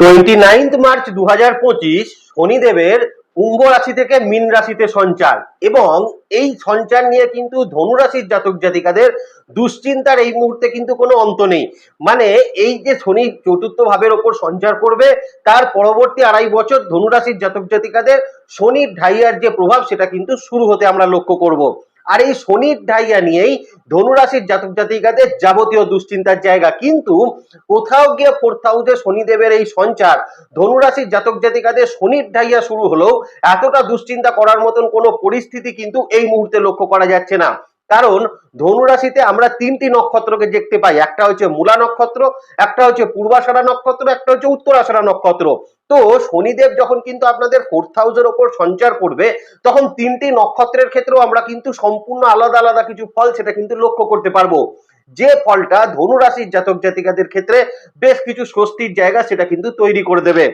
Twenty ninth March দু হাজার পঁচিশ শনিদেবের কুম্ভ রাশি থেকে মীন রাশিতে সঞ্চার এবং এই সঞ্চার নিয়ে কিন্তু ধনুরাশির জাতক জাতিকাদের দুশ্চিন্তার এই মুহূর্তে কিন্তু কোনো অন্ত নেই। মানে এই যে শনি চতুর্থ ভাবের ওপর সঞ্চার করবে, তার পরবর্তী আড়াই বছর ধনুরাশির জাতক জাতিকাদের শনির ঢাইয়ার যে প্রভাব, সেটা কিন্তু শুরু হতে আমরা লক্ষ্য করব। আর এই শনির ঢাইয়া নিয়েই ধনুরাশির জাতক জাতিকাদের যাবতীয় দুশ্চিন্তার জায়গা। কিন্তু কোথাও গিয়ে ফোর্থ হাউসে শনিদেবের এই সঞ্চার, ধনুরাশির জাতক জাতিকাদের শনির ঢাইয়া শুরু হলেও এতটা দুশ্চিন্তা করার মতন কোনো পরিস্থিতি কিন্তু এই মুহূর্তে লক্ষ্য করা যাচ্ছে না। কারণ ধনুরাশিতে আমরা তিনটি নক্ষত্রকে দেখতে পাই। একটা হচ্ছে মূলা নক্ষত্র, একটা হচ্ছে পূর্বাষাঢ়া নক্ষত্র, একটা হচ্ছে উত্তরাষাঢ়া নক্ষত্র। তো শনিদেব যখন কিন্তু আপনাদের ফোর্থ হাউসের ওপর সঞ্চার করবে, তখন তিনটি নক্ষত্রের ক্ষেত্রেও আমরা কিন্তু সম্পূর্ণ আলাদা আলাদা কিছু ফল সেটা কিন্তু লক্ষ্য করতে পারব। যে ফলটা ধনুরাশির জাতক জাতিকাদের ক্ষেত্রে বেশ কিছু স্বস্তির জায়গা সেটা কিন্তু তৈরি করে দেবে।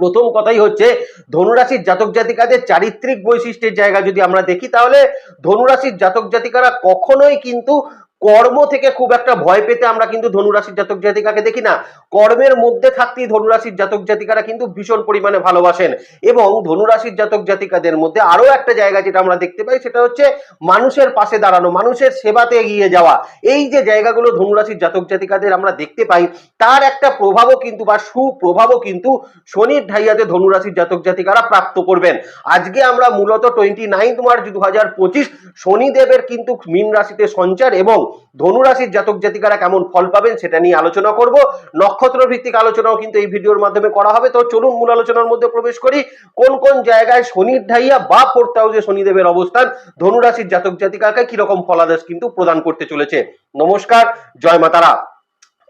প্রথম কথাই হচ্ছে ধনুরাশির জাতক জাতিকাদের চারিত্রিক বৈশিষ্ট্যের জায়গা যদি আমরা দেখি, তাহলে ধনুরাশির জাতক জাতিকারা কখনোই কিন্তু কর্ম থেকে খুব একটা ভয় পেতে আমরা কিন্তু ধনুরাশির জাতক জাতিকাকে দেখি না। কর্মের মধ্যে থাকতেই ধনুরাশির জাতক জাতিকারা কিন্তু ভীষণ পরিমাণে ভালোবাসেন এবং ধনুরাশির জাতক জাতিকাদের মধ্যে আরও একটা জায়গা যেটা আমরা দেখতে পাই, সেটা হচ্ছে মানুষের পাশে দাঁড়ানো, মানুষের সেবাতে এগিয়ে যাওয়া। এই যে জায়গাগুলো ধনুরাশির জাতক জাতিকাদের আমরা দেখতে পাই, তার একটা প্রভাবও কিন্তু বা সুপ্রভাবও কিন্তু শনির ঢাইয়াতে ধনুরাশির জাতক জাতিকারা প্রাপ্ত করবেন। আজকে আমরা মূলত টোয়েন্টি নাইন্থ মার্চ দু হাজার পঁচিশ শনিদেবের কিন্তু মীন রাশিতে সঞ্চার এবং ধনুরাশির জাতক জাতিকারা কেমন ফল পাবেন সেটা নিয়ে আলোচনা করব। নক্ষত্র ভিত্তিক আলোচনাও কিন্তু এই ভিডিওর মাধ্যমে করা হবে। তো চলুন মূল আলোচনার মধ্যে প্রবেশ করি। কোন কোন জায়গায় শনির ঢাইয়া বা ফোর্থ হাউসে শনিদেবের অবস্থান, ধনুরাশির জাতক জাতিকাকে কীরকম ফলাদেশ কিন্তু প্রদান করতে চলেছে? নমস্কার, জয় মাতারা।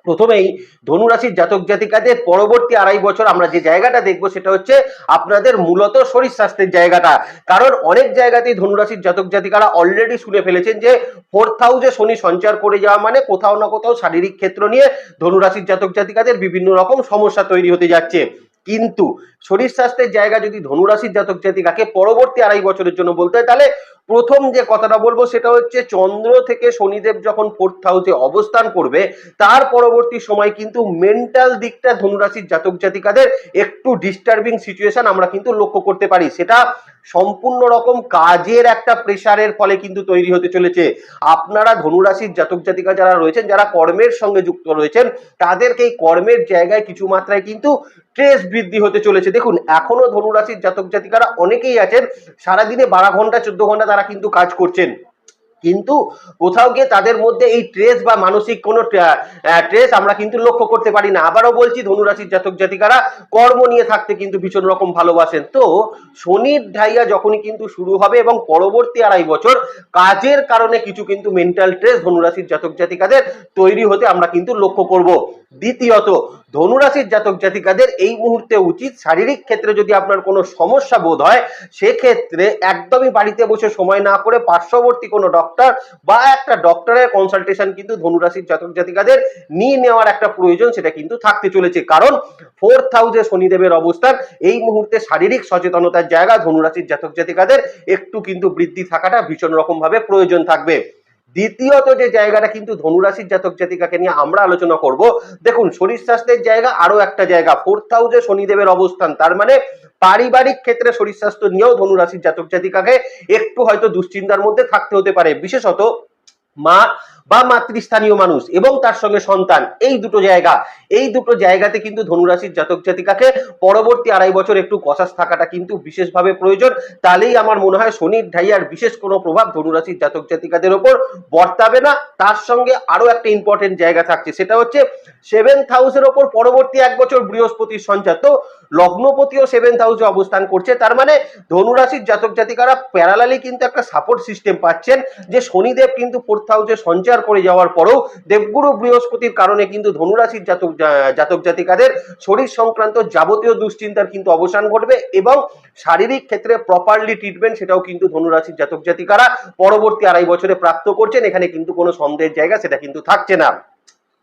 প্রথমেই ধনুরাশির জাতক জাতিকাদের পরবর্তী আড়াই বছর আমরা যে জায়গাটা দেখব সেটা হচ্ছে আপনাদের মূলত শরীর স্বাস্থ্যের জায়গাটা। কারণ অনেক জায়গাতেই ধনুরাশির জাতক জাতিকারা অলরেডি শুনে ফেলেছেন যে ফোর্থ হাউসে শনি সঞ্চার করে যাওয়া মানে কোথাও না কোথাও শারীরিক ক্ষেত্র নিয়ে ধনুরাশির জাতক জাতিকাদের বিভিন্ন রকম সমস্যা তৈরি হতে যাচ্ছে। কিন্তু শরীর স্বাস্থ্যের জায়গা যদি ধনুরাশির জাতক জাতিকাকে পরবর্তী আড়াই বছরের জন্য বলতে হয়, তাহলে প্রথম যে কথাটা বলব সেটা হচ্ছে চন্দ্র থেকে শনিদেব যখন ফোর্থ হাউসে অবস্থান করবে, তার পরবর্তী সময় কিন্তু মেন্টাল দিকটা ধনুরাশির জাতক জাতিকাদের একটু ডিস্টার্বিং সিচুয়েশন আমরা কিন্তু লক্ষ্য করতে পারি। সেটা সম্পূর্ণ রকম কাজের একটা প্রেসারের ফলে কিন্তু তৈরি হতে চলেছে। আপনারা ধনুরাশির জাতক জাতিকা যারা রয়েছেন, যারা কর্মের সঙ্গে যুক্ত রয়েছেন, তাদেরকে এই কর্মের জায়গায় কিছু মাত্রায় কিন্তু স্ট্রেস বৃদ্ধি হতে চলেছে। দেখুন, এখনও ধনুরাশির জাতক জাতিকারা অনেকেই আছেন, সারাদিনে বারো ঘণ্টা, চোদ্দ ঘণ্টা তারা কিন্তু কাজ করছেন। কিন্তু কোথাও গিয়ে তাদের মধ্যে এই ট্রেস বা মানসিক কোনো ট্রেস আমরা কিন্তু লক্ষ্য করতে পারি না। আবারও বলছি, ধনুরাশির জাতক জাতিকারা কর্ম নিয়ে থাকতে কিন্তু ভীষণ রকম ভালোবাসেন। তো শনির ঢাইয়া যখনই কিন্তু শুরু হবে এবং পরবর্তী আড়াই বছর, কাজের কারণে কিছু কিন্তু মেন্টাল ট্রেস ধনুরাশির জাতক জাতিকাদের তৈরি হতে আমরা কিন্তু লক্ষ্য করব। দ্বিতীয়ত, ধনুরাশির জাতক জাতিকাদের এই মুহূর্তে উচিত শারীরিক ক্ষেত্রে যদি আপনার কোনো সমস্যা বোধ হয়, সেক্ষেত্রে একদমই বাড়িতে বসে সময় না করে পার্শ্ববর্তী কোনো ডক্টর বা একটা ডক্টরের কনসালটেশন কিন্তু ধনুরাশির জাতক জাতিকাদের নিয়ে নেওয়ার একটা প্রয়োজন সেটা কিন্তু থাকতে চলেছে। কারণ ফোর্থ হাউসে শনিদেবের অবস্থান, এই মুহূর্তে শারীরিক সচেতনতার জায়গা ধনুরাশির জাতক জাতিকাদের একটু কিন্তু বৃদ্ধি থাকাটা ভীষণ রকম ভাবে প্রয়োজন থাকবে। দ্বিতীয়ত যে জায়গাটা কিন্তু ধনুরাশির জাতক জাতিকাকে নিয়ে আমরা আলোচনা করব, দেখুন শরীর স্বাস্থ্যের জায়গা আরও একটা জায়গা ফোর্থ হাউসে শনিদেবের অবস্থান, তার মানে পারিবারিক ক্ষেত্রে শরীর স্বাস্থ্য নিয়েও ধনুরাশির জাতক জাতিকাকে একটু হয়তো দুশ্চিন্তার মধ্যে থাকতে হতে পারে। বিশেষত মা বা মাতৃস্থানীয় মানুষ এবং তার সঙ্গে সন্তান, এই দুটো জায়গা। এই দুটো জায়গাতে কিন্তু ধনুরাশির জাতক জাতিকাকে পরবর্তী আড়াই বছর একটু কষাস থাকাটা কিন্তু বিশেষভাবে প্রয়োজন। তাহলেই আমার মনে হয় শনির ঢাইয়ার বিশেষ কোনো প্রভাব ধনুরাশির জাতক জাতিকাদের ওপর বর্তাবে না। তার সঙ্গে আরও একটা ইম্পর্টেন্ট জায়গা থাকছে, সেটা হচ্ছে সেভেন্থ হাউসের ওপর পরবর্তী এক বছর বৃহস্পতির সঞ্চার। তো লগ্নপতিও সেভেন্থ হাউসে অবস্থান করছে, তার মানে ধনুরাশির জাতক জাতিকারা প্যারালালি কিন্তু একটা সাপোর্ট সিস্টেম পাচ্ছেন যে শনিদেব কিন্তু ফোর্থ হাউসে সঞ্চার করে যাওয়ার পরও দেবগুরু বৃহস্পতির কারণে কিন্তু ধনুরাশির জাতক জাতক জাতিকাদের শরীর সংক্রান্ত যাবতীয় দুশ্চিন্তার কিন্তু অবসান ঘটবে এবং শারীরিক ক্ষেত্রে প্রপারলি ট্রিটমেন্ট সেটাও কিন্তু ধনুরাশির জাতক জাতিকারা পরবর্তী আড়াই বছরে প্রাপ্ত করছেন। এখানে কিন্তু কোনো সন্দেহের জায়গা সেটা কিন্তু থাকছে না।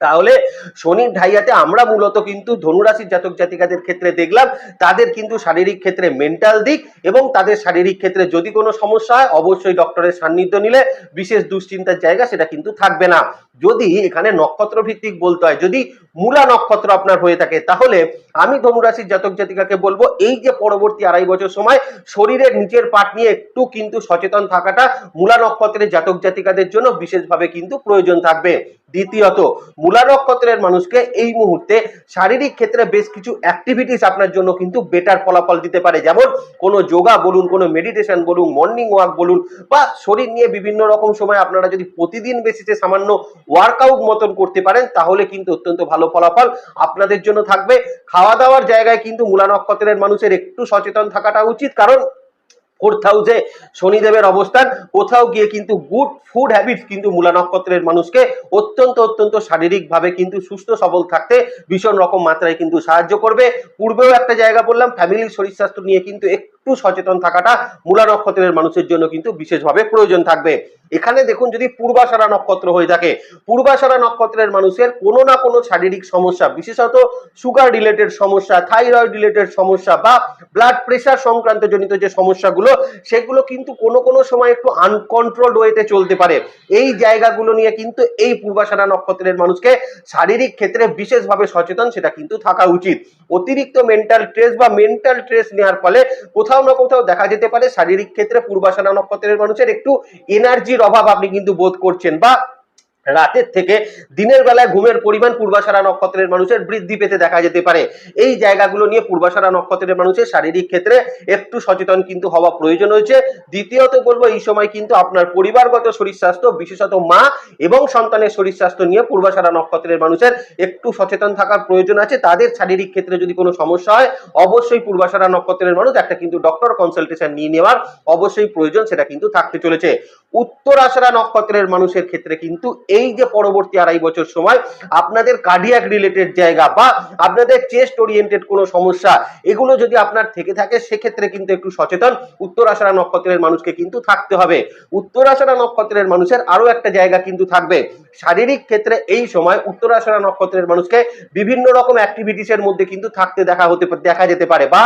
তাহলে শনির ঢাইয়াতে আমরা মূলত কিন্তু ধনুরাশির জাতক জাতিকাদের ক্ষেত্রে দেখলাম, তাদের কিন্তু শারীরিক ক্ষেত্রে মেন্টাল দিক এবং তাদের শারীরিক ক্ষেত্রে যদি কোনো সমস্যা হয়, অবশ্যই ডক্টরের সান্নিধ্য নিলে বিশেষ দুশ্চিন্তার জায়গা সেটা কিন্তু থাকবে না। যদি এখানে নক্ষত্র ভিত্তিক বলতে হয়, যদি মূলা নক্ষত্র আপনার হয়ে থাকে, তাহলে আমি ধনুরাশির জাতক জাতিকাকে বলব, এই যে পরবর্তী আড়াই বছর সময় শরীরের নিচের পাট নিয়ে একটু কিন্তু সচেতন থাকাটা মূলা নক্ষত্রের জাতক জাতিকাদের জন্য বিশেষভাবে কিন্তু প্রয়োজন থাকবে। দ্বিতীয়ত, মূলা নক্ষত্রের মানুষকে এই মুহূর্তে শারীরিক ক্ষেত্রে বেশ কিছু অ্যাক্টিভিটিস আপনার জন্য কিন্তু বেটার ফলাফল দিতে পারে। যেমন কোনো যোগা বলুন, কোনো মেডিটেশন বলুন মর্নিং ওয়াক বলুন, বা শরীর নিয়ে বিভিন্ন রকম সময় আপনারা যদি প্রতিদিন বেসিসে সামান্য ওয়ার্কআউট মতন করতে পারেন, তাহলে কিন্তু অত্যন্ত ভালো ফলাফল আপনাদের জন্য থাকবে। খাওয়া দাওয়ার জায়গায় কিন্তু মূলা নক্ষত্রের মানুষের একটু সচেতন থাকাটা উচিত, কারণ ফোর্থ হাউসে শনিদেবের অবস্থান। কোথাও গিয়ে কিন্তু গুড ফুড হ্যাবিটস কিন্তু মূলা নক্ষত্রের মানুষকে অত্যন্ত অত্যন্ত শারীরিকভাবে কিন্তু সুস্থ, সবল থাকতে ভীষণ রকম মাত্রায় কিন্তু সাহায্য করবে। পূর্বেও একটা জায়গা বললাম ফ্যামিলির শরীর স্বাস্থ্য নিয়ে কিন্তু একটু সচেতন থাকাটা মূলা নক্ষত্রের মানুষের জন্য কিন্তু বিশেষভাবে প্রয়োজন থাকবে। এখানে দেখুন যদি পূর্বাশারা নক্ষত্র হয়ে থাকে পূর্বাশারা নক্ষত্রের মানুষের কোনো না কোনো শারীরিক সমস্যা, বিশেষত সুগার রিলেটেড সমস্যা থাইরয়েড রিলেটেড সমস্যা বা ব্লাড প্রেশার সংক্রান্ত জনিত যে সমস্যাগুলো, সেগুলো কিন্তু কোনো কোনো সময় একটু আনকন্ট্রোলড ওয়েতে চলতে পারে। এই জায়গাগুলো নিয়ে কিন্তু এই পূর্বাশারা নক্ষত্রের মানুষকে শারীরিক ক্ষেত্রে বিশেষভাবে সচেতন সেটা কিন্তু থাকা উচিত। অতিরিক্ত মেন্টাল স্ট্রেস বা মেন্টাল স্ট্রেস নেওয়ার ফলে কোথাও না কোথাও দেখা যেতে পারে। শারীরিক ক্ষেত্রে পূর্বাশারা নক্ষত্রের মানুষের একটু এনার্জির অভাব আপনি কিন্তু বোধ করছেন বা রাতের থেকে দিনের বেলায় ঘুমের পরিমাণ পূর্বাশারা নক্ষত্রের মানুষের বৃদ্ধি পেতে দেখা যেতে পারে। এই জায়গাগুলো নিয়ে পূর্বাশারা নক্ষত্রের মানুষের শারীরিক ক্ষেত্রে একটু সচেতন কিন্তু হওয়া প্রয়োজন হয়েছে দ্বিতীয়ত বলব, এই সময় কিন্তু আপনার পরিবারগত শরীর স্বাস্থ্য, বিশেষত মা এবং সন্তানের শরীর স্বাস্থ্য নিয়ে পূর্বাশারা নক্ষত্রের মানুষের একটু সচেতন থাকার প্রয়োজন আছে। তাদের শারীরিক ক্ষেত্রে যদি কোনো সমস্যা হয়, অবশ্যই পূর্বাশারা নক্ষত্রের মানুষ একটা কিন্তু ডক্টর কনসালটেশন নিয়ে নেওয়ার অবশ্যই প্রয়োজন, সেটা কিন্তু থাকতে চলেছে। উত্তরাশারা নক্ষত্রের মানুষের ক্ষেত্রে কিন্তু এই যে পরবর্তী আড়াই বছর সময়, আপনাদের কার্ডিয়াক রিলেটেড জায়গা বা আপনাদের চেস্ট ওরিয়েন্টেড কোনো সমস্যা, এগুলো যদি আপনার থেকে থাকে, সেক্ষেত্রে কিন্তু একটু সচেতন। উত্তর উত্তরাশারা নক্ষত্রের মানুষকে কিন্তু থাকতে হবে। উত্তর উত্তরাশারা নক্ষত্রের মানুষের আরও একটা জায়গা কিন্তু থাকবে। শারীরিক ক্ষেত্রে এই সময় উত্তর উত্তরাশারা নক্ষত্রের মানুষকে বিভিন্ন রকম অ্যাক্টিভিটিসের মধ্যে কিন্তু থাকতে দেখা হতে, দেখা যেতে পারে বা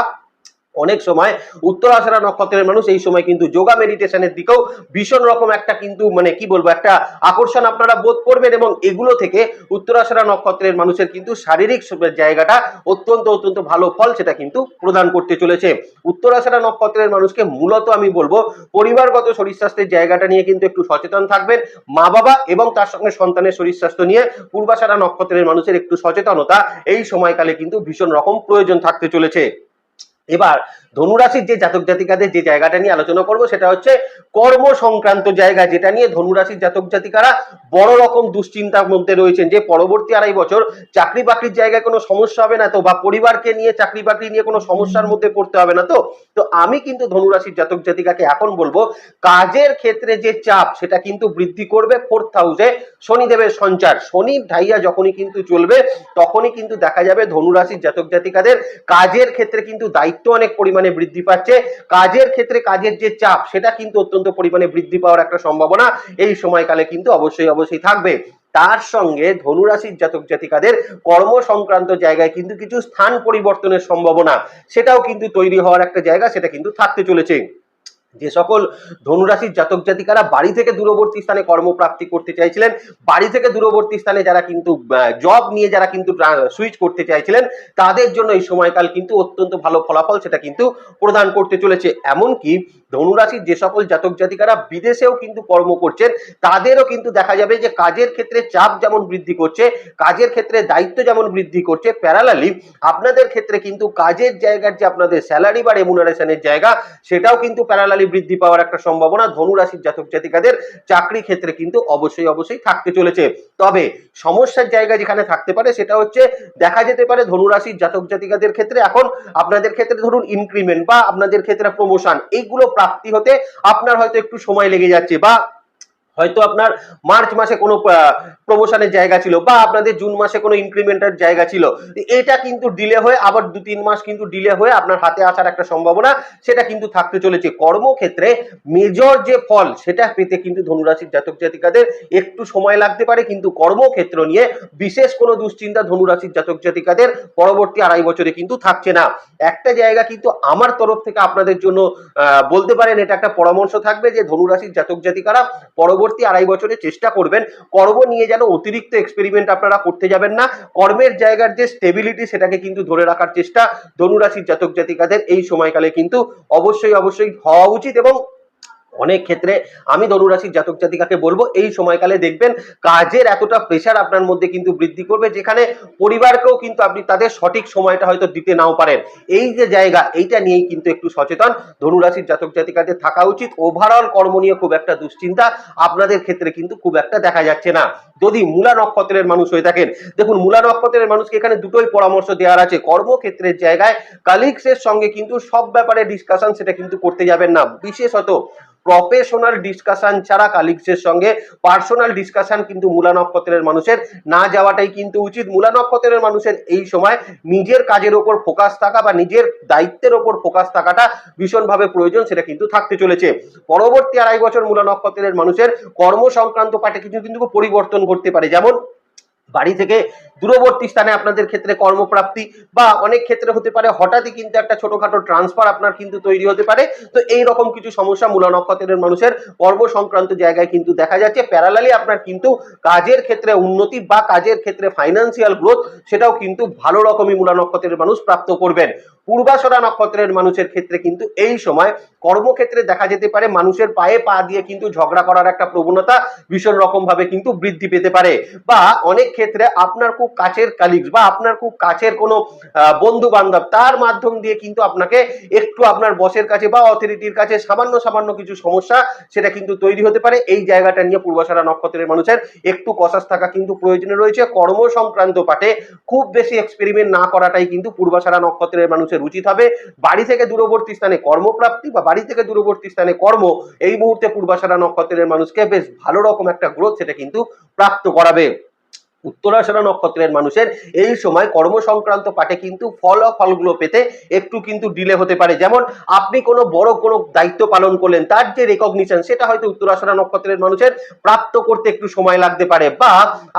অনেক সময় উত্তর আষাঢ়া নক্ষত্রের মানুষ এই সময় কিন্তু যোগা মেডিটেশনের দিকেও ভীষণ রকম একটা কিন্তু মানে কি বলব, একটা আকর্ষণ আপনারা বোধ করবেন এবং এগুলো থেকে উত্তর আষাঢ়া নক্ষত্রের মানুষের কিন্তু শারীরিক জায়গাটা অত্যন্ত অত্যন্ত ভালো ফল সেটা কিন্তু প্রদান করতে চলেছে। উত্তর আষাঢ়া নক্ষত্রের মানুষকে মূলত আমি বলব, পরিবারগত শরীর স্বাস্থ্যের জায়গাটা নিয়ে কিন্তু একটু সচেতন থাকবেন। মা বাবা এবং তার সঙ্গে সন্তানের শরীর স্বাস্থ্য নিয়ে পূর্বাষাঢ়া নক্ষত্রের মানুষের একটু সচেতনতা এই সময়কালে কিন্তু ভীষণ রকম প্রয়োজন থাকতে চলেছে। এবার ধনুরাশির যে জাতক জাতিকাদের যে জায়গাটা নিয়ে আলোচনা করব, সেটা হচ্ছে কর্ম সংক্রান্ত জায়গা, যেটা নিয়ে ধনুরাশির জাতক জাতিকারা বড় রকম দুশ্চিন্তার মধ্যে রয়েছেন যে পরবর্তী আড়াই বছর চাকরি বাকরির জায়গায় কোনো সমস্যা হবে না তো, বা পরিবারকে নিয়ে, চাকরি বাকরি নিয়ে কোনো সমস্যার মধ্যে পড়তে হবে না তো? তো আমি কিন্তু ধনুরাশির জাতক জাতিকাকে এখন বলব, কাজের ক্ষেত্রে যে চাপ, সেটা কিন্তু বৃদ্ধি করবে ফোর্থ হাউসে শনিদেবের সঞ্চার। শনি ঢাইয়া যখনই কিন্তু চলবে, তখনই কিন্তু দেখা যাবে ধনুরাশির জাতক জাতিকাদের কাজের ক্ষেত্রে কিন্তু দায়িত্ব অনেক পরিমাণে বৃদ্ধি পাচ্ছে। কাজের ক্ষেত্রে কাজের যে চাপ, সেটা কিন্তু অত্যন্ত পরিমাণে বৃদ্ধি পাওয়ার একটা সম্ভাবনা এই সময়কালে কিন্তু অবশ্যই অবশ্যই থাকবে। তার সঙ্গে ধনুরাশির জাতক জাতিকাদের কর্ম সংক্রান্ত জায়গায় কিন্তু কিছু স্থান পরিবর্তনের সম্ভাবনা, সেটাও কিন্তু তৈরি হওয়ার একটা জায়গা, সেটা কিন্তু থাকতে চলেছে। যে সকল ধনুরাশির জাতক জাতিকারা বাড়ি থেকে দূরবর্তী স্থানে কর্মপ্রাপ্তি করতে চাইছিলেন, বাড়ি থেকে দূরবর্তী স্থানে যারা কিন্তু জব নিয়ে যারা কিন্তু সুইচ করতে চাইছিলেন, তাদের জন্য এই সময়কাল কিন্তু অত্যন্ত ভালো ফলাফল সেটা কিন্তু প্রদান করতে চলেছে। এমনকি ধনুরাশির যে সকল জাতক জাতিকারা বিদেশেও কিন্তু কর্ম করছেন, তাদেরও কিন্তু দেখা যাবে যে কাজের ক্ষেত্রে চাপ যেমন বৃদ্ধি করছে, কাজের ক্ষেত্রে দায়িত্ব যেমন বৃদ্ধি করছে প্যারালালি আপনাদের ক্ষেত্রে কিন্তু কাজের জায়গার যে আপনাদের স্যালারি বা রেমুনারেশনের জায়গা, সেটাও কিন্তু প্যারালালি বৃদ্ধি পাওয়ার একটা সম্ভাবনা ধনুরাশির জাতক জাতিকাদের চাকরি ক্ষেত্রে কিন্তু অবশ্যই অবশ্যই থাকতে চলেছে। তবে সমস্যার জায়গা যেখানে থাকতে পারে, সেটা হচ্ছে দেখা যেতে পারে ধনুরাশির জাতক জাতিকাদের ক্ষেত্রে এখন আপনাদের ক্ষেত্রে ধরুন ইনক্রিমেন্ট বা আপনাদের ক্ষেত্রে প্রমোশন এইগুলো প্রাপ্তি হতে আপনার হয়তো একটু সময় লেগে যাচ্ছে বা হয়তো আপনার মার্চ মাসে কোনো প্রমোশনের জায়গা ছিল বা আপনাদের জুন মাসে কোনো ইনক্রিমেন্টের জায়গা ছিল। এটা কিন্তু ডিলে হয়ে, আবার দু তিন মাস কিন্তু ডিলে হয়ে আপনার হাতে আসার একটা সম্ভাবনা, সেটা কিন্তু থাকতে চলেছে। কর্মক্ষেত্রে মেজর যে ফল, সেটা পেতে কিন্তু ধনুরাশির জাতক জাতিকাদের একটু সময় লাগতে পারে, কিন্তু কর্মক্ষেত্র নিয়ে বিশেষ কোনো দুশ্চিন্তা ধনুরাশির জাতক জাতিকাদের পরবর্তী আড়াই বছরে কিন্তু থাকছে না। একটা জায়গা কিন্তু আমার তরফ থেকে আপনাদের জন্য বলতে পারেন, এটা একটা পরামর্শ থাকবে যে ধনুরাশির জাতক জাতিকারা পরবর্তী পরবর্তী আড়াই বছরে চেষ্টা করবেন কর্ম নিয়ে যেন অতিরিক্ত এক্সপেরিমেন্ট আপনারা করতে যাবেন না। কর্মের জায়গার যে স্টেবিলিটি সেটাকে কিন্তু ধরে রাখার চেষ্টা ধনুরাশির জাতক জাতিকাদের এই সময়কালে কিন্তু অবশ্যই অবশ্যই হওয়া উচিত এবং অনেক ক্ষেত্রে আমি ধনুরাশির জাতক জাতিকাকে বলব, এই সময়কালে দেখবেন কাজের এতটা প্রেশার আপনার মধ্যে কিন্তু বৃদ্ধি করবে, যেখানে পরিবারকেও কিন্তু আপনি তাদের সঠিক সময়টা হয়তো দিতে নাও পারেন। এই যে জায়গা, এইটা নিয়েই কিন্তু একটু সচেতন। ধনুরাশির জাতক জাতিকাদের থাকা উচিত। ওভারঅল কর্ম নিয়ে খুব একটা দুশ্চিন্তা আপনাদের ক্ষেত্রে কিন্তু খুব একটা দেখা যাচ্ছে না। যদি মূলা নক্ষত্রের মানুষ হয়ে থাকেন, দেখুন মূলা নক্ষত্রের মানুষকে এখানে দুটোই পরামর্শ দেওয়ার আছে। কর্মক্ষেত্রের জায়গায় কালিগসের সঙ্গে কিন্তু সব ব্যাপারে ডিসকাশন সেটা কিন্তু করতে যাবেন না। বিশেষত প্রফেশনাল ডিসকাশন ছাড়া কালিগসের সঙ্গে পার্সোনাল ডিসকাশন কিন্তু মূলা নক্ষত্রের মানুষের না যাওয়াটাই কিন্তু উচিত। মূলা নক্ষত্রের মানুষের এই সময় নিজের কাজের ওপর ফোকাস থাকা বা নিজের দায়িত্বের ওপর ফোকাস থাকাটা ভীষণভাবে প্রয়োজন, সেটা কিন্তু থাকতে চলেছে। পরবর্তী আড়াই বছর মূলা নক্ষত্রের মানুষের কর্ম সংক্রান্ত পাঠে কিছু কিন্তু পরিবর্তন করতে পারে। যেমন বাড়ি থেকে দূরবর্তী স্থানে আপনাদের ক্ষেত্রে কর্মপ্রাপ্তি বা অনেক ক্ষেত্রে হতে পারে হঠাৎই কিন্তু একটা ছোটখাটো ট্রান্সফার আপনার কিন্তু তৈরি হতে পারে। তো এই রকম কিছু সমস্যা মূলা নক্ষত্রের মানুষের কর্ম সংক্রান্ত জায়গায় কিন্তু দেখা যাচ্ছে। প্যারালালি আপনার কিন্তু কাজের ক্ষেত্রে উন্নতি বা কাজের ক্ষেত্রে ফাইন্যান্সিয়াল গ্রোথ সেটাও কিন্তু ভালো রকমই মূলা নক্ষত্রের মানুষ প্রাপ্ত করবেন। পূর্বাশরা নক্ষত্রের মানুষের ক্ষেত্রে কিন্তু এই সময় কর্মক্ষেত্রে দেখা যেতে পারে, মানুষের পায়ে পা দিয়ে কিন্তু ঝগড়া করার একটা প্রবণতা ভীষণ রকম ভাবে কিন্তু বৃদ্ধি পেতে পারে। বা অনেক ক্ষেত্রে আপনার খুব কাছের কালিগস বা আপনার খুব কাছের কোনো বন্ধু বান্ধব তার মাধ্যম দিয়ে কিন্তু আপনাকে একটু আপনার বসের কাছে বা অথরিটির কাছে সামান্য সামান্য কিছু সমস্যা সেটা কিন্তু তৈরি হতে পারে। এই জায়গাটা নিয়ে পূর্বাশারা নক্ষত্রের মানুষের একটু কষাস থাকা কিন্তু প্রয়োজনে রয়েছে। কর্ম সংক্রান্ত পাঠে খুব বেশি এক্সপেরিমেন্ট না করাটাই কিন্তু পূর্বাশারা নক্ষত্রের মানুষের উচিত হবে। বাড়ি থেকে দূরবর্তী স্থানে কর্মপ্রাপ্তি বা বাড়ি থেকে দূরবর্তী স্থানে কর্ম, এই মুহূর্তে পূর্বাশারা নক্ষত্রের মানুষকে বেশ ভালো রকম একটা গ্রোথ সেটা কিন্তু প্রাপ্ত করাবে। উত্তরাশারা নক্ষত্রের মানুষের এই সময় কর্ম সংক্রান্ত পাঠে কিন্তু ফল ফলগুলো পেতে একটু কিন্তু ডিলে হতে পারে। যেমন আপনি কোনো বড় কোনো দায়িত্ব পালন করলেন, তার যে রেকগনিশন সেটা হয়তো উত্তরাশারা নক্ষত্রের মানুষের প্রাপ্ত করতে একটু সময় লাগতে পারে বা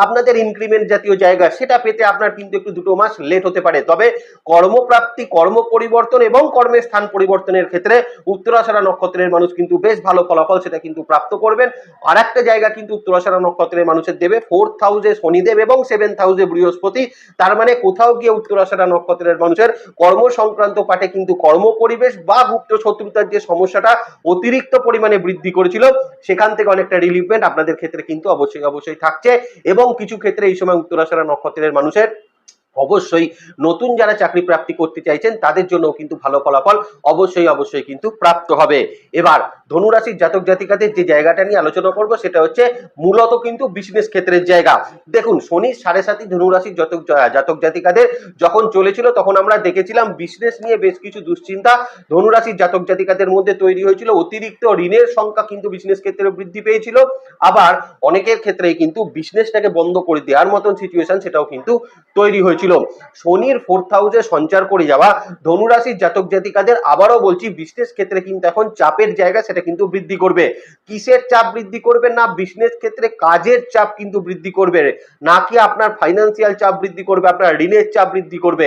আপনাদের ইনক্রিমেন্ট জাতীয় জায়গা সেটা পেতে আপনার কিন্তু একটু দুটো মাস লেট হতে পারে। তবে কর্মপ্রাপ্তি, কর্ম পরিবর্তন এবং কর্মের স্থান পরিবর্তনের ক্ষেত্রে উত্তরাশারা নক্ষত্রের মানুষ কিন্তু বেশ ভালো ফলাফল সেটা কিন্তু প্রাপ্ত করবেন। আর একটা জায়গা কিন্তু উত্তরাশারা নক্ষত্রের মানুষের দেবে। ফোর্থ হাউসে শনিদেব এবং সেভেন্থ হাউসে বৃহস্পতি। তার মানে কোথাও গিয়ে উত্তরাশারা নক্ষত্রের মানুষের কর্ম সংক্রান্ত পাঠে কিন্তু কর্ম পরিবেশ বা গুপ্ত শত্রুতার যে সমস্যাটা অতিরিক্ত পরিমাণে বৃদ্ধি করেছিল, সেখান থেকে অনেকটা রিলিফমেন্ট আপনাদের ক্ষেত্রে কিন্তু অবশ্যই অবশ্যই থাকছে। এবং কিছু ক্ষেত্রে এই সময় উত্তরাশারা নক্ষত্রের মানুষের অবশ্যই নতুন যারা চাকরি প্রাপ্তি করতে চাইছেন, তাদের জন্য কিন্তু ভালো ফলাফল অবশ্যই অবশ্যই কিন্তু প্রাপ্ত হবে। এবার ধনুরাশির জাতক জাতিকাদের যে জায়গাটা নিয়ে আলোচনা করব, সেটা হচ্ছে মূলত কিন্তু বিজনেস ক্ষেত্রের জায়গা। দেখুন, শনি সাড়ে সাতই ধনুরাশির জাতক জাতক জাতিকাদের যখন চলেছিল, তখন আমরা দেখেছিলাম বিজনেস নিয়ে বেশ কিছু দুশ্চিন্তা। ধনুরাশির জাতক জাতিকাদের মধ্যে তৈরি হয়েছিল, অতিরিক্ত ঋণের সংখ্যা কিন্তু বিজনেস ক্ষেত্রে বৃদ্ধি পেয়েছিল। আবার অনেকের ক্ষেত্রেই কিন্তু বিজনেসটাকে বন্ধ করে দেওয়ার মতন সিচুয়েশন সেটাও কিন্তু তৈরি হয়েছিল। শনির ফোর্থ হাউসে সঞ্চার করে যাওয়া ধনুরাশির জাতক জাতিকাদের আবারও বলছি বিজনেস ক্ষেত্রে কিন্তু এখন চাপের জায়গা সেটা কিন্তু বৃদ্ধি করবে। কিসের চাপ বৃদ্ধি করবে না বিজনেস ক্ষেত্রে কাজের চাপ কিন্তু বৃদ্ধি করবে। নাকি আপনার ফাইন্যান্সিয়াল চাপ বৃদ্ধি করবে, আপনার ঋণের চাপ বৃদ্ধি করবে?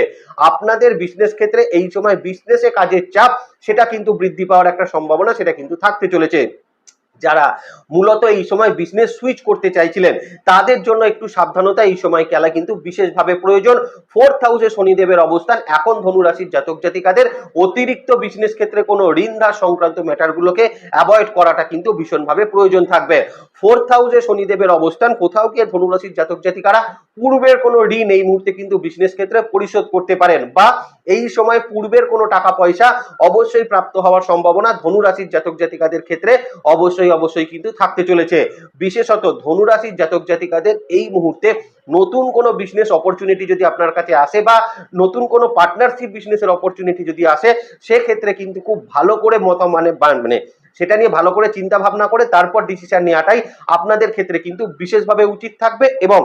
আপনাদের বিজনেস ক্ষেত্রে এই সময় বিজনেসে কাজের চাপ, সেটা কিন্তু বৃদ্ধি পাওয়ার একটা সম্ভাবনা সেটা কিন্তু থাকতে চলেছে। যারা মূলত এই সময় বিজনেস সুইচ করতে চাইছিলেন, তাদের জন্য একটু সাবধানতা এই সময় খেলা কিন্তু বিশেষভাবে প্রয়োজন। ফোর্থ হাউসে শনিদেবের অবস্থান, এখন ধনুরাশির জাতক জাতিকাদের অতিরিক্ত বিজনেস ক্ষেত্রে কোনো ঋণ ধার সংক্রান্ত ম্যাটারগুলোকে অ্যাভয়েড করাটা কিন্তু ভীষণভাবে প্রয়োজন থাকবে। ফোর্থ হাউসে শনিদেবের অবস্থান, কোথাও গিয়ে ধনুরাশির জাতক জাতিকারা পূর্বের কোনো ঋণ এই মুহূর্তে কিন্তু বিজনেস ক্ষেত্রে পরিশোধ করতে পারেন বা এই সময় পূর্বের কোনো টাকা পয়সা অবশ্যই প্রাপ্ত হওয়ার সম্ভাবনা ধনুরাশির জাতক জাতিকাদের ক্ষেত্রে অবশ্যই অবশ্যই কিন্তু থাকতে চলেছে। বিশেষত ধনুরাশির জাতক জাতিকাদের এই মুহূর্তে নতুন কোনো বিজনেস অপরচুনিটি যদি আপনার কাছে আসে বা নতুন কোনো পার্টনারশিপ বিজনেসের অপরচুনিটি যদি আসে, সেক্ষেত্রে কিন্তু খুব ভালো করে মত মানে মানে সেটা নিয়ে ভালো করে চিন্তা ভাবনা করে তারপর ডিসিশন নেওয়াটাই আপনাদের ক্ষেত্রে কিন্তু বিশেষভাবে উচিত থাকবে এবং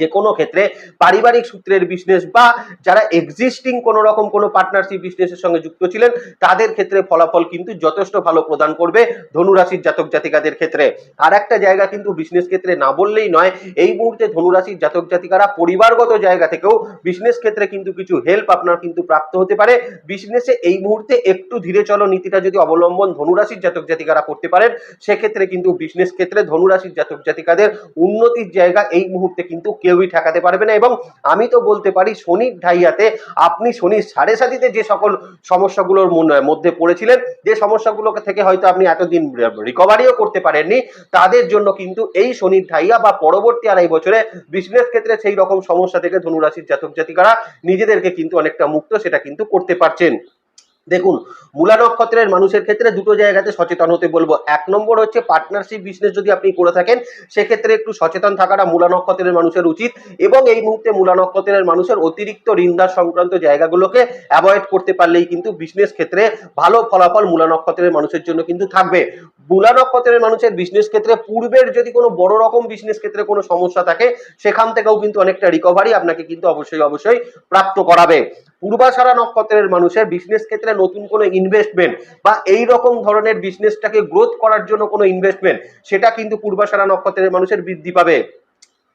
যে কোনো ক্ষেত্রে পারিবারিক সূত্রের বিজনেস বা যারা এক্সিস্টিং কোনো রকম কোনো পার্টনারশিপ বিজনেসের সঙ্গে যুক্ত ছিলেন, তাদের ক্ষেত্রে ফলাফল কিন্তু যথেষ্ট ভালো প্রদান করবে ধনুরাশির জাতক জাতিকাদের ক্ষেত্রে। আর একটা জায়গা কিন্তু বিজনেস ক্ষেত্রে না বললেই নয়, এই মুহূর্তে ধনুরাশির জাতক জাতিকারা পরিবারগত জায়গা থেকেও বিজনেস ক্ষেত্রে কিন্তু কিছু হেল্প আপনার কিন্তু প্রাপ্ত হতে পারে। বিজনেসে এই মুহূর্তে একটু ধীরে চলো নীতিটা যদি অবলম্বন ধনুরাশির জাতক জাতিকারা করতে পারেন, সেক্ষেত্রে কিন্তু বিজনেস ক্ষেত্রে ধনুরাশির জাতক জাতিকাদের উন্নতির জায়গা এই মুহূর্তে কিন্তু কেউই ঠেকাতে পারবে না। এবং আমি তো বলতে পারি, শনির ঢাইয়াতে আপনি শনির সাড়ে সাতিতে যে সকল সমস্যাগুলোর মধ্যে পড়েছিলেন, যে সমস্যাগুলো থেকে হয়তো আপনি এতদিন রিকভারিও করতে পারেননি, তাদের জন্য কিন্তু এই শনির ঢাইয়া বা পরবর্তী আড়াই বছরে বিজনেস ক্ষেত্রে সেই রকম সমস্যা থেকে ধনুরাশির জাতক জাতিকারা নিজেদেরকে কিন্তু অনেকটা মুক্ত, সেটা কিন্তু করতে পারছেন। দেখুন, মূলা নক্ষত্রের মানুষের ক্ষেত্রে দুটো জায়গাতে সচেতন হতে বলব। এক নম্বর হচ্ছে পার্টনারশিপ বিজনেস যদি আপনি করে থাকেন, সেক্ষেত্রে একটু সচেতন থাকাটা মূলা নক্ষত্রের মানুষের উচিত এবং এই মুহূর্তে মূলা নক্ষত্রের মানুষের অতিরিক্ত ঋণদার সংক্রান্ত জায়গাগুলোকে অ্যাভয়েড করতে পারলেই কিন্তু বিজনেস ক্ষেত্রে ভালো ফলাফল মূলা নক্ষত্রের মানুষের জন্য কিন্তু থাকবে। মূলা নক্ষত্রের মানুষের বিজনেস ক্ষেত্রে পূর্বের যদি কোনো বড় রকম বিজনেস ক্ষেত্রে কোনো সমস্যা থাকে, সেখান থেকেও কিন্তু অনেকটা রিকভারি আপনাকে কিন্তু অবশ্যই অবশ্যই প্রাপ্ত করাবে। পূর্বাশারা নক্ষত্রের মানুষের বিজনেস ক্ষেত্রে নতুন কোনো ইনভেস্টমেন্ট বা এই রকম ধরনের বিজনেসটাকে গ্রোথ করার জন্য কোনো ইনভেস্টমেন্ট সেটা কিন্তু পূর্বাশারা নক্ষত্রের মানুষের বৃদ্ধি পাবে।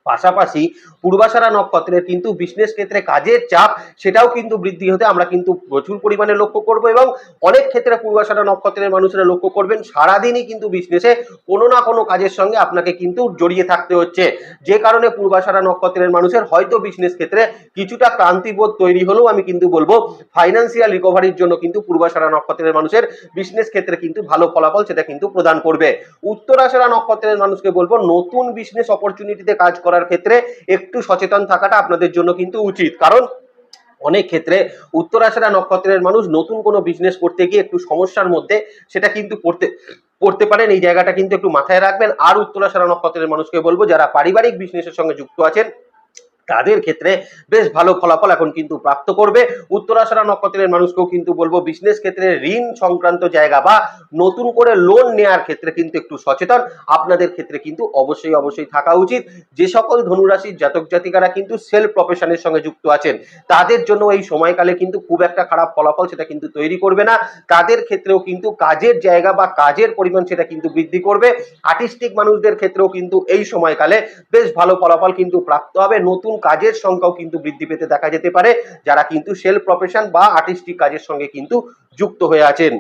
পাশাপাশি পূর্বাশারা নক্ষত্রের কিন্তু বিজনেস ক্ষেত্রে কাজের চাপ সেটাও কিন্তু বৃদ্ধি হতে আমরা কিন্তু প্রচুর পরিমাণে লক্ষ্য করব এবং অনেক ক্ষেত্রে পূর্বাশারা নক্ষত্রের মানুষেরা লক্ষ্য করবেন সারাদিনই কিন্তু বিজনেসে কোনো না কোনো কাজের সঙ্গে আপনাকে কিন্তু জড়িয়ে থাকতে হচ্ছে। যে কারণে পূর্বাশারা নক্ষত্রের মানুষের হয়তো বিজনেস ক্ষেত্রে কিছুটা ক্রান্তিবোধ তৈরি হলেও আমি কিন্তু বলব ফাইন্যান্সিয়াল রিকভারির জন্য কিন্তু পূর্বাশারা নক্ষত্রের মানুষের বিজনেস ক্ষেত্রে কিন্তু ভালো ফলাফল সেটা কিন্তু প্রদান করবে। উত্তরাশারা নক্ষত্রের মানুষকে বলব নতুন বিজনেস অপরচুনিটিতে কাজ করার ক্ষেত্রে একটু সচেতন থাকাটা আপনাদের জন্য কিন্তু উচিত। কারণ অনেক ক্ষেত্রে উত্তরাশারা নক্ষত্রের মানুষ নতুন কোনো বিজনেস করতে গিয়ে একটু সমস্যার মধ্যে সেটা কিন্তু পড়তে পড়তে পারেন। এই জায়গাটা কিন্তু একটু মাথায় রাখবেন। আর উত্তরাশারা নক্ষত্রের মানুষকে বলব, যারা পারিবারিক বিজনেসের সঙ্গে যুক্ত আছেন তাদের ক্ষেত্রে বেশ ভালো ফলাফল এখন কিন্তু প্রাপ্ত করবে। উত্তরাশারা নক্ষত্রের মানুষকেও কিন্তু বলব বিজনেস ক্ষেত্রে ঋণ সংক্রান্ত জায়গা বা নতুন করে লোন নেওয়ার ক্ষেত্রে কিন্তু একটু সচেতন। আপনাদের ক্ষেত্রে কিন্তু অবশ্যই অবশ্যই থাকা উচিত। যে সকল ধনুরাশির জাতক জাতিকারা কিন্তু সেলফ প্রফেশনের সঙ্গে যুক্ত আছেন, তাদের জন্য এই সময়কালে কিন্তু খুব একটা খারাপ ফলাফল সেটা কিন্তু তৈরি করবে না। তাদের ক্ষেত্রেও কিন্তু কাজের জায়গা বা কাজের পরিমাণ সেটা কিন্তু বৃদ্ধি করবে। আর্টিস্টিক মানুষদের ক্ষেত্রেও কিন্তু এই সময়কালে বেশ ভালো ফলাফল কিন্তু প্রাপ্ত হবে। নতুন কাজের সংখ্যাও কিন্তু বৃদ্ধি পেতে দেখা যেতে পারে, যারা কিন্তু সেলফ প্রফেশন বা আর্টিস্টিক কাজের সঙ্গে কিন্তু যুক্ত হয়ে আছেন।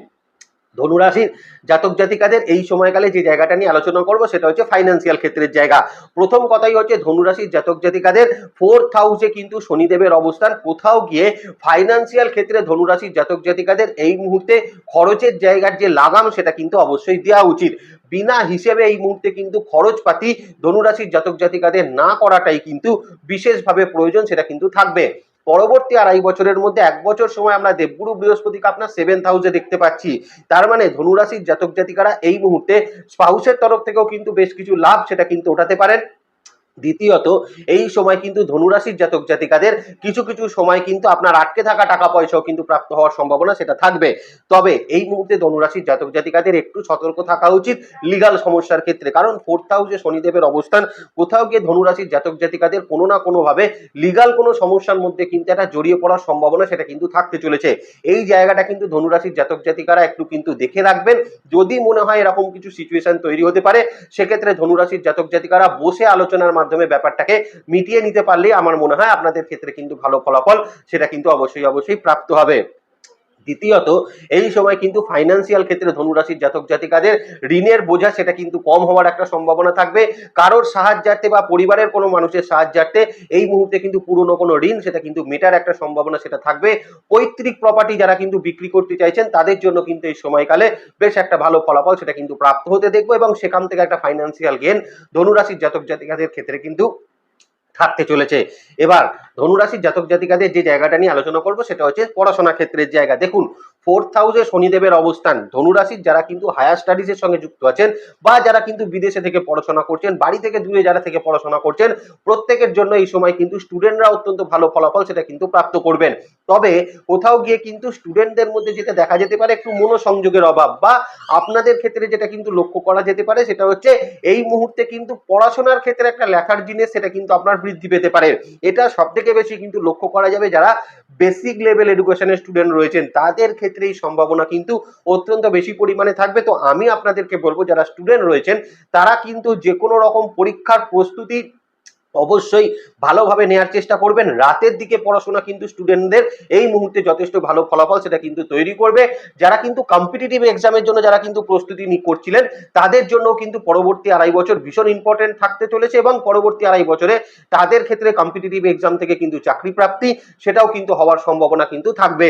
ধনুরাশির জাতক জাতিকাদের এই সময়কালে যে জায়গাটা নিয়ে আলোচনা করব, সেটা হচ্ছে ফাইন্যান্সিয়াল ক্ষেত্রের জায়গা। প্রথম কথাই হচ্ছে ধনুরাশির জাতক জাতিকাদের ফোর্থ হাউসে কিন্তু শনিদেবের অবস্থান। কোথাও গিয়ে ফাইন্যান্সিয়াল ক্ষেত্রে ধনুরাশির জাতক জাতিকাদের এই মুহূর্তে খরচের জায়গার যে লাগাম, সেটা কিন্তু অবশ্যই দেওয়া উচিত। বিনা হিসেবে এই মুহূর্তে কিন্তু খরচপাতি ধনুরাশির জাতক জাতিকাদের না করাটাই কিন্তু বিশেষভাবে প্রয়োজন, সেটা কিন্তু থাকবে। পরবর্তী আড়াই বছরের মধ্যে এক বছর সময় আমরা দেবগুরু বৃহস্পতিকে আপনার সেভেন্থ হাউসে দেখতে পাচ্ছি। তার মানে ধনুরাশির জাতক জাতিকারা এই মুহূর্তে স্পাউসের তরফ থেকেও কিন্তু বেশ কিছু লাভ সেটা কিন্তু ওঠাতে পারেন। দ্বিতীয়ত, এই সময় কিন্তু ধনুরাশির জাতক জাতিকাদের কিছু কিছু সময় কিন্তু আপনার আটকে থাকা টাকা পয়সাও কিন্তু প্রাপ্ত হওয়ার সম্ভাবনা সেটা থাকবে। তবে এই মুহূর্তে ধনুরাশির জাতক জাতিকাদের একটু সতর্ক থাকা উচিত লিগাল সমস্যার ক্ষেত্রে। কারণ ফোর্থ হাউসে শনিদেবের অবস্থান, কোথাও গিয়ে ধনুরাশির জাতক জাতিকাদের কোনো না কোনোভাবে লিগাল কোনো সমস্যার মধ্যে কিন্তু একটা জড়িয়ে পড়ার সম্ভাবনা সেটা কিন্তু থাকতে চলেছে। এই জায়গাটা কিন্তু ধনুরাশির জাতক জাতিকারা একটু কিন্তু দেখে রাখবেন। যদি মনে হয় এরকম কিছু সিচুয়েশন তৈরি হতে পারে, সেক্ষেত্রে ধনুরাশির জাতক জাতিকারা বসে আলোচনার মাধ্যমে ব্যাপারটাকে মিটিয়ে নিতে পারলে আমার মনে হয় আপনাদের ক্ষেত্রে কিন্তু ভালো ফলাফল, সেটা কিন্তু অবশ্যই অবশ্যই প্রাপ্ত হবে। দ্বিতীয়ত, এই সময় কিন্তু ফাইন্যান্সিয়াল ক্ষেত্রে ধনুরাশির জাতক জাতিকাদের ঋণের বোঝা সেটা কিন্তু কম হওয়ার একটা সম্ভাবনা থাকবে। কারোর সাহায্যার্থে বা পরিবারের কোনো মানুষের সাহায্যার্থে এই মুহূর্তে কিন্তু পুরনো কোনো ঋণ সেটা কিন্তু মেটার একটা সম্ভাবনা সেটা থাকবে। পৈতৃক প্রপার্টি যারা কিন্তু বিক্রি করতে চাইছেন, তাদের জন্য কিন্তু এই সময়কালে বেশ একটা ভালো ফলাফল সেটা কিন্তু প্রাপ্ত হতে দেখব এবং সেখান থেকে একটা ফাইন্যান্সিয়াল গেন ধনুরাশির জাতক জাতিকাদের ক্ষেত্রে কিন্তু থাকতে চলেছে। এবার ধনুরাশির জাতক জাতিকাদের যে জায়গাটা নিয়ে আলোচনা করব, সেটা হচ্ছে পড়াশোনা ক্ষেত্রের জায়গা। দেখুন ফোর্থ হাউসে শনিদেবের অবস্থান। ধনুরাশির যারা কিন্তু হায়ার স্টাডিজের সঙ্গে যুক্ত আছেন বা যারা কিন্তু বিদেশে থেকে পড়াশোনা করছেন, বাড়ি থেকে দূরে যারা থেকে পড়াশোনা করছেন, প্রত্যেকের জন্য এই সময় কিন্তু স্টুডেন্টরা অত্যন্ত ভালো ফলাফল সেটা কিন্তু প্রাপ্ত করবেন। তবে কোথাও গিয়ে কিন্তু স্টুডেন্টদের মধ্যে যেটা দেখা যেতে পারে, একটু মনোসংযোগের অভাব বা আপনাদের ক্ষেত্রে যেটা কিন্তু লক্ষ্য করা যেতে পারে, সেটা হচ্ছে এই মুহূর্তে কিন্তু পড়াশোনার ক্ষেত্রে একটা লেখার জিনিস সেটা কিন্তু আপনার বৃদ্ধি পেতে পারে। এটা সব থেকে বেশি কিন্তু লক্ষ্য করা যাবে যারা বেসিক লেভেল এডুকেশনের স্টুডেন্ট রয়েছেন। তাদের ক্ষেত্রে এই সম্ভাবনা কিন্তু অত্যন্ত বেশি পরিমাণে থাকবে। তো আমি আপনাদেরকে বলব, যারা স্টুডেন্ট রয়েছেন, তারা কিন্তু যে কোনো রকম পরীক্ষার প্রস্তুতি অবশ্যই ভালোভাবে নেওয়ার চেষ্টা করবেন। রাতের দিকে পড়াশোনা কিন্তু স্টুডেন্টদের এই মুহূর্তে যথেষ্ট ভালো ফলাফল সেটা কিন্তু তৈরি করবে। যারা কিন্তু কম্পিটিটিভ এক্সামের জন্য যারা কিন্তু প্রস্তুতি করছিলেন, তাদের জন্য কিন্তু পরবর্তী আড়াই বছর ভীষণ ইম্পর্টেন্ট থাকতে চলেছে এবং পরবর্তী আড়াই বছরে তাদের ক্ষেত্রে কম্পিটিটিভ এক্সাম থেকে কিন্তু চাকরি প্রাপ্তি সেটাও কিন্তু হওয়ার সম্ভাবনা কিন্তু থাকবে।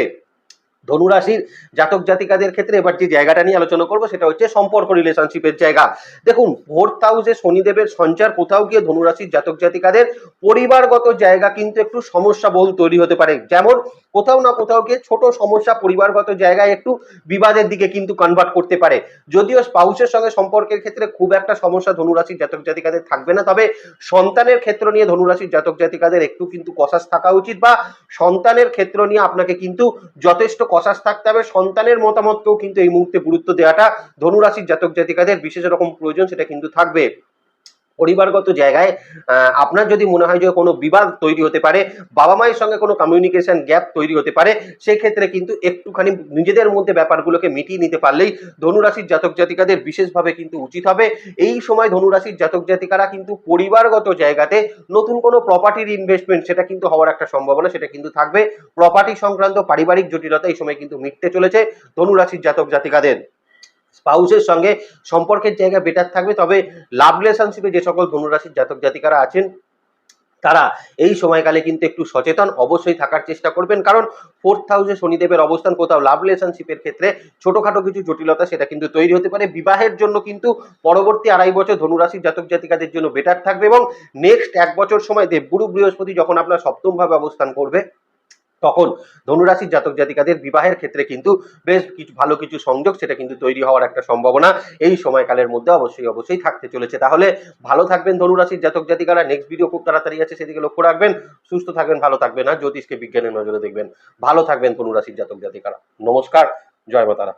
ধনুরাশির জাতক জাতিকাদের ক্ষেত্রে এবার যে জায়গাটা নিয়ে আলোচনা করব সেটা হচ্ছে সম্পর্ক রিলেশনশিপের জায়গা। দেখুন ফোর্থ হাউসে শনিদেবের সঞ্চার, কোথাও গিয়ে ধনুরাশির জাতক জাতিকাদের পরিবারগত জায়গা কিন্তু একটু সমস্যা বহুল তৈরি হতে পারে। যেমন, কোথাও না কোথাও গিয়ে ছোট সমস্যা পরিবারগত জায়গায় একটু বিবাদের দিকে কিন্তু কনভার্ট করতে পারে। যদিও স্পাউসের সঙ্গে সম্পর্কের ক্ষেত্রে খুব একটা সমস্যা ধনুরাশির জাতক জাতিকাদের থাকবে না, তবে সন্তানের ক্ষেত্র নিয়ে ধনুরাশির জাতক জাতিকাদের একটু কিন্তু কষাস থাকা উচিত বা সন্তানের ক্ষেত্র নিয়ে আপনাকে কিন্তু যথেষ্ট কষাস থাকতে হবে। সন্তানের মতামতকেও কিন্তু এই মুহূর্তে গুরুত্ব দেওয়াটা ধনুরাশির জাতক জাতিকাদের বিশেষ রকম প্রয়োজন, সেটা কিন্তু থাকবে। পরিবারগত জায়গায় আপনার যদি মনে হয় যে কোনো বিবাদ তৈরি হতে পারে, বাবা মায়ের সঙ্গে কোনো কমিউনিকেশন গ্যাপ তৈরি হতে পারে, সেক্ষেত্রে কিন্তু একটুখানি নিজেদের মধ্যে ব্যাপারগুলোকে মিটিয়ে নিতে পারলেই ধনুরাশির জাতক জাতিকাদের বিশেষভাবে কিন্তু উচিত হবে। এই সময় ধনুরাশির জাতক জাতিকারা কিন্তু পরিবারগত জায়গাতে নতুন কোনো প্রপার্টির ইনভেস্টমেন্ট সেটা কিন্তু হওয়ার একটা সম্ভাবনা, সেটা কিন্তু থাকবে। প্রপার্টি সংক্রান্ত পারিবারিক জটিলতা এই সময় কিন্তু মিটতে চলেছে ধনুরাশির জাতক জাতিকাদের। স্পাউসের সঙ্গে সম্পর্কের জায়গা বেটার থাকবে। তবে লাভ রিলেশনশিপে যে সকল ধনুরাশির জাতক জাতিকারা আছেন, তারা এই সময়কালে কিন্তু একটু সচেতন অবশ্যই থাকার চেষ্টা করবেন। কারণ ফোর্থ হাউসে শনিদেবের অবস্থান কোথাও লাভ রিলেশনশিপের ক্ষেত্রে ছোটখাটো কিছু জটিলতা সেটা কিন্তু তৈরি হতে পারে। বিবাহের জন্য কিন্তু পরবর্তী আড়াই বছর ধনুরাশির জাতক জাতিকাদের জন্য বেটার থাকবে এবং নেক্সট এক বছর সময় দেবগুরু বৃহস্পতি যখন আপনার সপ্তমভাবে অবস্থান করবে তখন ধনুরাশির জাতক জাতিকাদের বিবাহের ক্ষেত্রে কিন্তু বেশ কিছু ভালো কিছু সংযোগ সেটা কিন্তু তৈরি হওয়ার একটা সম্ভাবনা এই সময়কালের মধ্যে অবশ্যই অবশ্যই থাকতে চলেছে। তাহলে ভালো থাকবেন ধনুরাশির জাতক জাতিকারা। নেক্সট ভিডিও খুব তাড়াতাড়ি আছে, সেদিকে লক্ষ্য রাখবেন। সুস্থ থাকবেন, ভালো থাকবেন, আর জ্যোতিষকে বিজ্ঞানের নজরে দেখবেন। ভালো থাকবেন ধনুরাশির জাতক জাতিকারা। নমস্কার, জয় মাতারা।